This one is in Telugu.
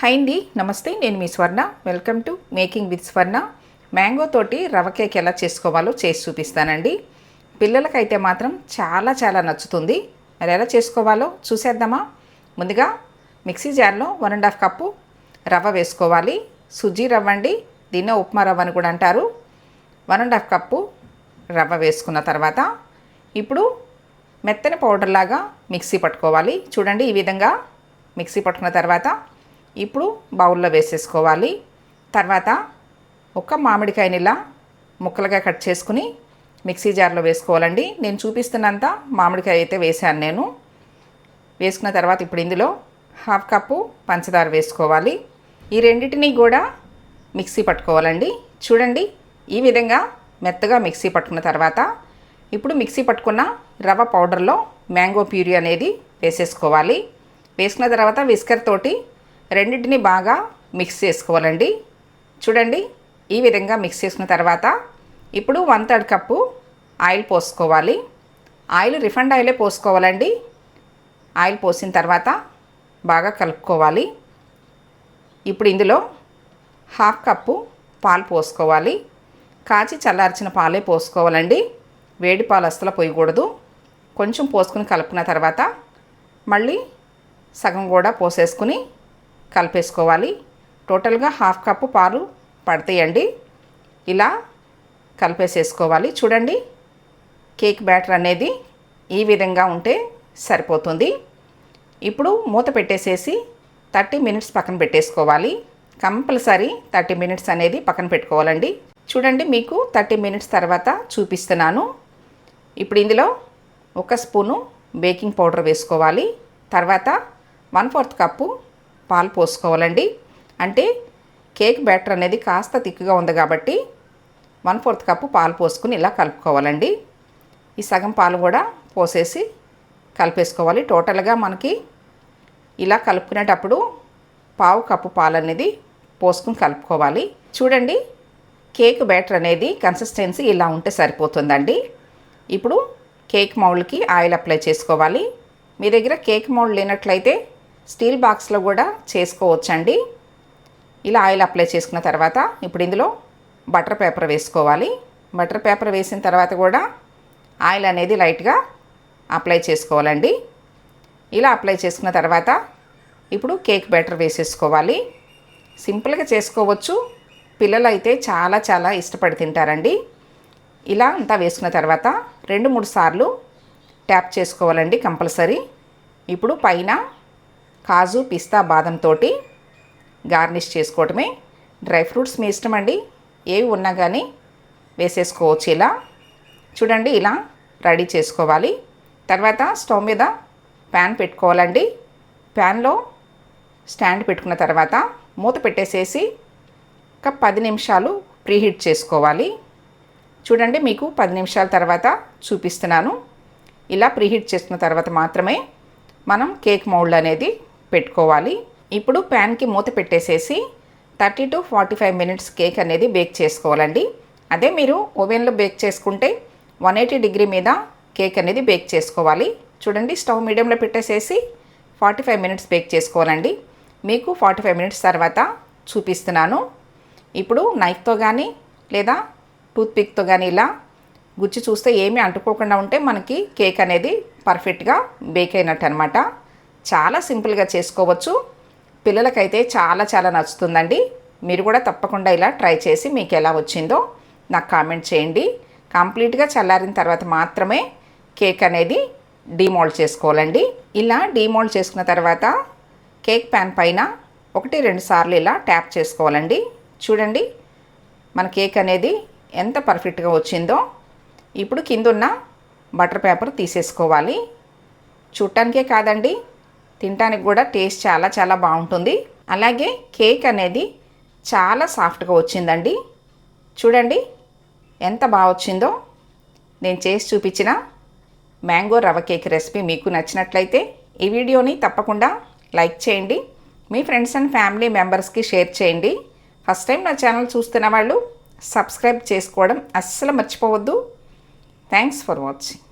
హాయ్ అండి నమస్తే నేను మీ Swarna. Welcome to making with Swarna mango తోటి రవ కేక్ ఎలా చేసుకోవాలో చేసి చూపిస్తానండి. పిల్లలకైతే మాత్రం చాలా చాలా నచ్చుతుంది. మరి ఎలా చేసుకోవాలో చూసేద్దామా? ముందుగా మిక్సీ జార్లో వన్ అండ్ హాఫ్ కప్పు రవ్వ వేసుకోవాలి. సుజీ రవ్వ అండి దీన్నే ఉప్మా రవ్వ అని కూడా అంటారు. వన్ అండ్ హాఫ్ కప్పు రవ్వ వేసుకున్న తర్వాత ఇప్పుడు మెత్తని పౌడర్ లాగా మిక్సీ పట్టుకోవాలి. చూడండి ఈ విధంగా మిక్సీ పట్టుకున్న తర్వాత ఇప్పుడు బౌల్లో వేసేసుకోవాలి. తర్వాత ఒక మామిడికాయని ఇలా ముక్కలుగా కట్ చేసుకుని మిక్సీ జార్లో వేసుకోవాలండి. నేను చూపిస్తున్నంత మామిడికాయ అయితే వేసాను నేను. వేసుకున్న తర్వాత ఇప్పుడు ఇందులో హాఫ్ కప్పు పంచదార వేసుకోవాలి. ఈ రెండింటినీ కూడా మిక్సీ పట్టుకోవాలండి. చూడండి ఈ విధంగా మెత్తగా మిక్సీ పట్టుకున్న తర్వాత ఇప్పుడు మిక్సీ పట్టుకున్న రవ్వ పౌడర్లో మ్యాంగో ప్యూరీ అనేది వేసేసుకోవాలి. వేసుకున్న తర్వాత విస్కర్ తోటి రెండింటిని బాగా మిక్స్ చేసుకోవాలండి. చూడండి ఈ విధంగా మిక్స్ చేసుకున్న తర్వాత ఇప్పుడు వన్ థర్డ్ కప్పు ఆయిల్ పోసుకోవాలి. ఆయిల్ రిఫండ్ ఆయిలే పోసుకోవాలండి. ఆయిల్ పోసిన తర్వాత బాగా కలుపుకోవాలి. ఇప్పుడు ఇందులో హాఫ్ కప్పు పాలు పోసుకోవాలి. కాచి చల్లార్చిన పాలే పోసుకోవాలండి. వేడి పాలు అస్సలు పోయకూడదు. కొంచెం పోసుకుని కలుపుకున్న తర్వాత మళ్ళీ సగం కూడా పోసేసుకుని కలిపేసుకోవాలి. టోటల్గా హాఫ్ కప్పు పాలు పడతాయండి. ఇలా కలిపేసేసుకోవాలి. చూడండి కేక్ బ్యాటర్ అనేది ఈ విధంగా ఉంటే సరిపోతుంది. ఇప్పుడు మూత పెట్టేసేసి థర్టీ మినిట్స్ పక్కన పెట్టేసుకోవాలి. కంపల్సరీ థర్టీ మినిట్స్ అనేది పక్కన పెట్టుకోవాలండి. చూడండి మీకు థర్టీ మినిట్స్ తర్వాత చూపిస్తున్నాను. ఇప్పుడు ఇందులో ఒక స్పూను బేకింగ్ పౌడర్ వేసుకోవాలి. తర్వాత వన్ ఫోర్త్ కప్పు పాలు పోసుకోవాలండి. అంటే కేక్ బ్యాటర్ అనేది కాస్త తిక్కుగా ఉంది కాబట్టి వన్ ఫోర్త్ కప్పు పాలు పోసుకుని ఇలా కలుపుకోవాలండి. ఈ సగం పాలు కూడా పోసేసి కలిపేసుకోవాలి. టోటల్గా మనకి ఇలా కలుపుకునేటప్పుడు పావు కప్పు పాలు అనేది పోసుకుని కలుపుకోవాలి. చూడండి కేక్ బ్యాటర్ అనేది కన్సిస్టెన్సీ ఇలా ఉంటే సరిపోతుందండి. ఇప్పుడు కేక్ మౌల్డ్కి ఆయిల్ అప్లై చేసుకోవాలి. మీ దగ్గర కేక్ మౌల్డ్ లేనట్లయితే స్టీల్ బాక్స్లో కూడా చేసుకోవచ్చండి. ఇలా ఆయిల్ అప్లై చేసుకున్న తర్వాత ఇప్పుడు ఇందులో బటర్ పేపర్ వేసుకోవాలి. బటర్ పేపర్ వేసిన తర్వాత కూడా ఆయిల్ అనేది లైట్గా అప్లై చేసుకోవాలండి. ఇలా అప్లై చేసుకున్న తర్వాత ఇప్పుడు కేక్ బ్యాటర్ వేసేసుకోవాలి. సింపుల్గా చేసుకోవచ్చు. పిల్లలు అయితే చాలా చాలా ఇష్టపడి తింటారండి. ఇలా అంతా వేసుకున్న తర్వాత రెండు మూడు సార్లు ట్యాప్ చేసుకోవాలండి కంపల్సరీ. ఇప్పుడు పైన కాజు పిస్తా బాదం తోటి గార్నిష్ చేసుకోవటమే. డ్రై ఫ్రూట్స్ మీ ఇష్టం అండి. ఏవి ఉన్నా కానీ వేసేసుకోవచ్చు ఇలా చూడండి ఇలా రెడీ చేసుకోవాలి. తర్వాత స్టవ్ మీద ప్యాన్ పెట్టుకోవాలండి. ప్యాన్లో స్టాండ్ పెట్టుకున్న తర్వాత మూత పెట్టేసేసి ఒక పది నిమిషాలు ప్రీహీట్ చేసుకోవాలి. చూడండి మీకు పది నిమిషాల తర్వాత చూపిస్తున్నాను. ఇలా ప్రీహీట్ చేసుకున్న తర్వాత మాత్రమే మనం కేక్ మౌల్డ్ అనేది పెట్టుకోవాలి. ఇప్పుడు ప్యాన్కి మూత పెట్టేసేసి thirty to forty five minutes cake అనేది బేక్ చేసుకోవాలండి. అదే మీరు ఓవెన్లో బేక్ చేసుకుంటే వన్ ఎయిటీ డిగ్రీ మీద కేక్ అనేది బేక్ చేసుకోవాలి. చూడండి స్టవ్ మీడియంలో పెట్టేసేసి ఫార్టీ ఫైవ్ మినిట్స్ బేక్ చేసుకోవాలండి. మీకు ఫార్టీ ఫైవ్ మినిట్స్ తర్వాత చూపిస్తున్నాను. ఇప్పుడు నైఫ్తో కానీ లేదా టూత్పిక్తో కానీ ఇలా గుచ్చి చూస్తే ఏమీ అంటుకోకుండా ఉంటే మనకి కేక్ అనేది పర్ఫెక్ట్గా బేక్ అయినట్టు అనమాట చాలా సింపుల్గా చేసుకోవచ్చు. పిల్లలకైతే చాలా చాలా నచ్చుతుందండి. మీరు కూడా తప్పకుండా ఇలా ట్రై చేసి మీకు ఎలా వచ్చిందో నాకు కామెంట్ చేయండి. కంప్లీట్గా చల్లారిన తర్వాత మాత్రమే కేక్ అనేది డీమోల్డ్ చేసుకోవాలండి. ఇలా డీమోల్డ్ చేసుకున్న తర్వాత కేక్ ప్యాన్ పైన ఒకటి రెండు సార్లు ఇలా ట్యాప్ చేసుకోవాలండి. చూడండి మన కేక్ అనేది ఎంత పర్ఫెక్ట్గా వచ్చిందో. ఇప్పుడు కిందున్న బటర్ పేపర్ తీసేసుకోవాలి. చూడటానికే కాదండి తినడానికి కూడా టేస్ట్ చాలా చాలా బాగుంటుంది. అలాగే కేక్ అనేది చాలా సాఫ్ట్గా వచ్చిందండి. చూడండి ఎంత బాగా వచ్చిందో. నేను చేసి చూపించిన మ్యాంగో రవ కేక్ రెసిపీ మీకు నచ్చినట్లయితే ఈ వీడియోని తప్పకుండా లైక్ చేయండి. మీ ఫ్రెండ్స్ అండ్ ఫ్యామిలీ మెంబర్స్కి షేర్ చేయండి. ఫస్ట్ టైం నా ఛానల్ చూస్తున్న వాళ్ళు సబ్స్క్రైబ్ చేసుకోవడం అస్సలు మర్చిపోవద్దు. Thanks for watching.